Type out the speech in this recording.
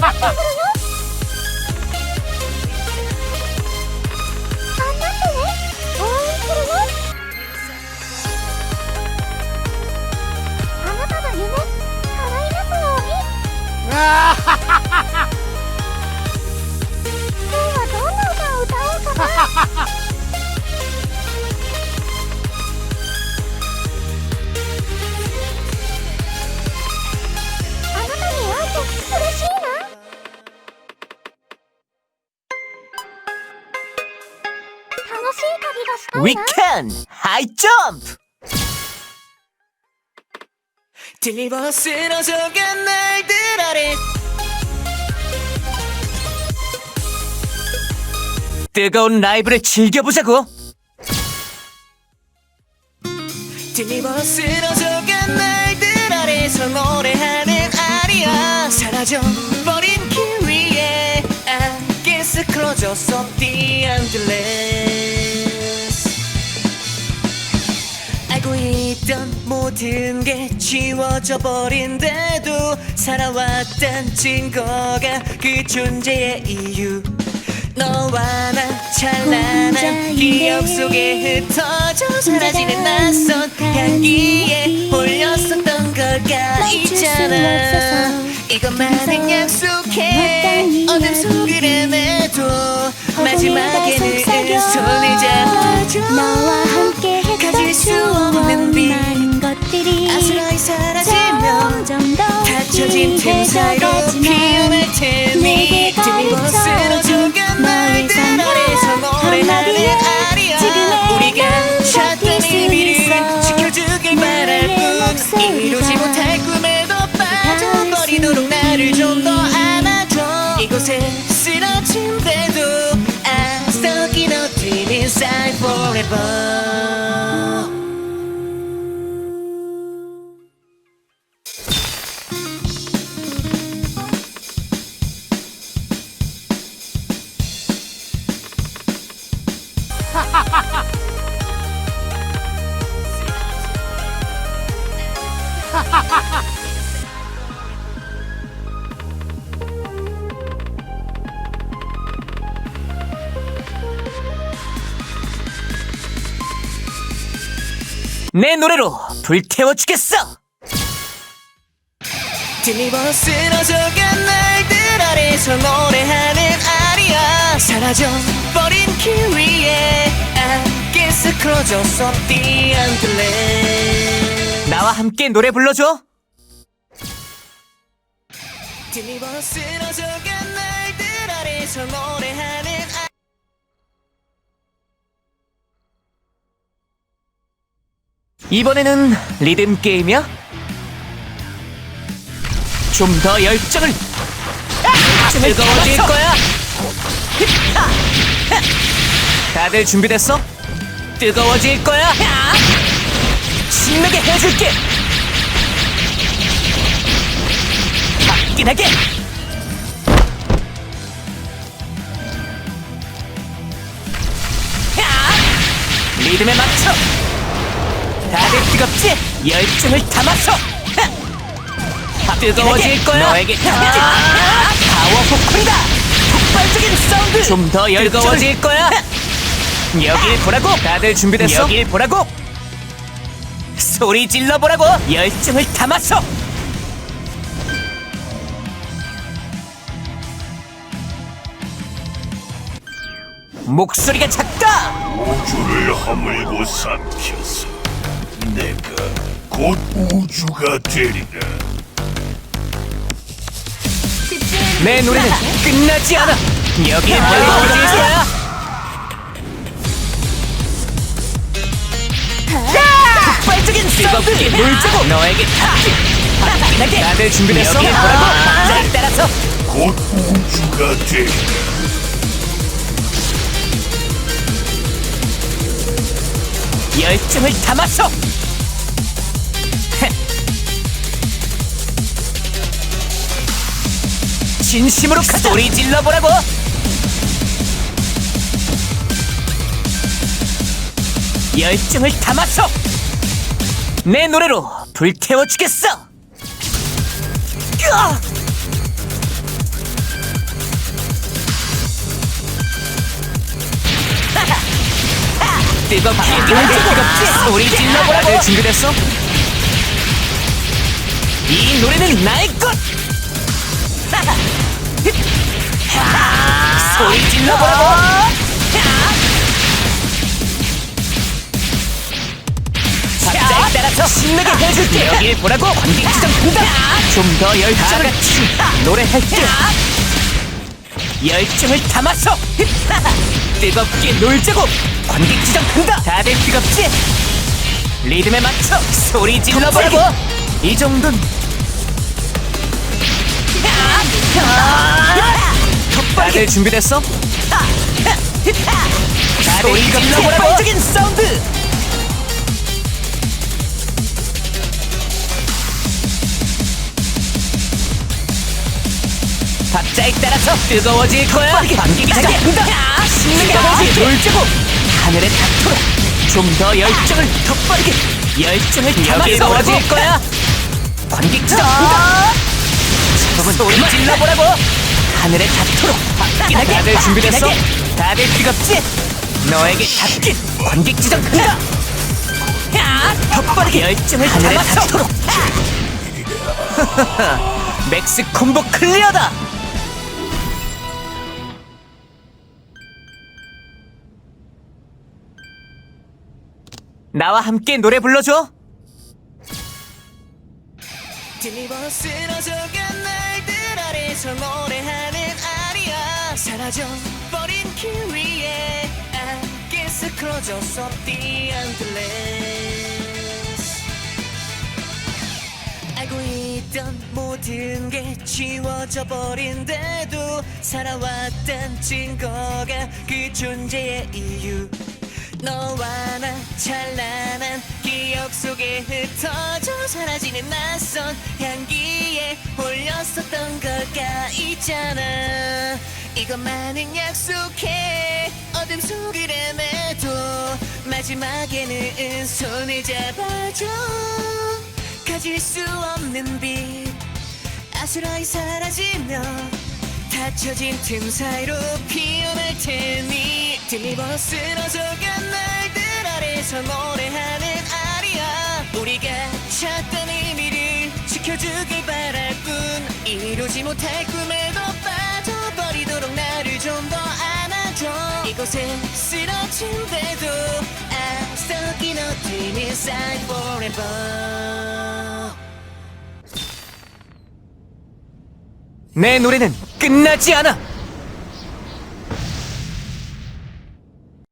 ha ha ha! We な can high jump. 뒤집어 쓰러져가 날들 아래. 뜨거운 라이브를 즐겨보자고. 뒤집어 쓰러져가 날들 아래서 노래하는 아리야 사라져버린 길 위에. I guess close up the endless 알고 있던 모든 게 지워져 버린데도 살아왔던 증거가 그 존재의 이유. 너와 나 찬란한 기억 속에 흩어져 사라지는 낯선 향기에 홀렸었던 걸까 있잖아. 이것만은 약속해. 어둠 속을 헤매도 마지막에는 잡 사이로 피어날 테니 너의 날들 삶을 아래서 노래하는 아리야 우리가 난 찾던 의미를 있어. 지켜주길 바랄 뿐 이루지 못할 꿈에도 빠져버리도록 나를 좀 더 안아줘. 이곳에 쓰러진데도 I'm stuck in a dream inside forever 내 노래로 노래하는 아리야 사라져버린 길 위에 up the endless 나와 함께 노래 불러줘 아... 이번에는 리듬 게임이야? 좀 더 열정을 뜨거워질 거야. 다들 준비됐어? 뜨거워질 거야. 신나게 해줄게. 화끈하게. 리듬에 맞춰. 다들 뜨겁지? 열정을 담아서. 뜨거워질 거야. 너에게 파워 포콘다. 폭발적인 사운드. 좀더 뜨거워질 거야. 여길 보라고. 다들 준비됐어? 여길 보라고. 소리 질러 보라고. 열정을 담아서. 목소리가 작다. 우주를 허물고 삼켜서 내가 곧 우주가 되리라. 내 노래는 끝나지 않아. 여기에 뜨거워질 거야. 뜨겁게 물주고. 너에게 다 화끈하게 다들 준비됐어? 여기에 보라고? 박자에 따라서. 곧 우주가 되리라. 열정을 담아서. 헤. 진심으로 가자. 소리 질러보라고. 열정을 담아서 내 노래로 불태워 주겠어. 으아! 뜨겁지 뜨겁지 아! 소리 아! 질러보라고 징그댔어? 아! 이 노래는 나의 것! 소리 질러보라고! 따라서 신나게 해줄게. 여길 보라고. 관객 지정 공단 좀더 열정을 같이. 노래할 때 열정을 담아서 뜨겁게 놀자고. 관객 지정 간다 다들 뜨겁지? 리듬에 맞춰 소리 질러보라고. 이 정도는. 다들 준비됐어? 소리 질러보라고. 폭발적인 사운드 박자에 따라서 뜨거워질 거야. 관객이 시작한다 신나게 놀자고 하늘에 닿도록 좀 더 열정을 더 빠르게. 열정을 담아서 뜨거워질 거야. 관객 시작한다 소리 질러보라고. 하늘에 닿도록 박기하게 다들 준비됐어? 다들 뜨겁지? 너에게 닿긴 관객 지정 간다. 더 빠르게. 열정을 하늘에 닿도록 맥스 콤보 클리어다 나와 함께 노래 불러줘. 뒤집어 쓰러져간 날들 아래서 노래하는 아리야 사라져버린 길 위에 I guess close up the endless. 알고 있던 모든 게 지워져 버린데도 살아왔던 증거가 그 존재의 이유 너와 나 찬란한 기억 속에 흩어져 사라지는 낯선 향기에 홀렸었던 걸까 있잖아. 이것만은 약속해. 어둠 속을 헤매도 마지막에는 손을 잡아줘. 가질 수 없는 빛 아스라이 사라지며 닫혀진 틈 사이로 피어날 테니. 들리버 쓰러져간 아래서 노래하는 아리야 우리가 찾던 의미를 지켜주길 바랄 뿐. 이루지 못할 꿈에도 빠져버리도록 나를 좀 더 안아줘. 이곳에 쓰러진 데도 I stuck in a dream inside forever. 내 노래는 끝나지 않아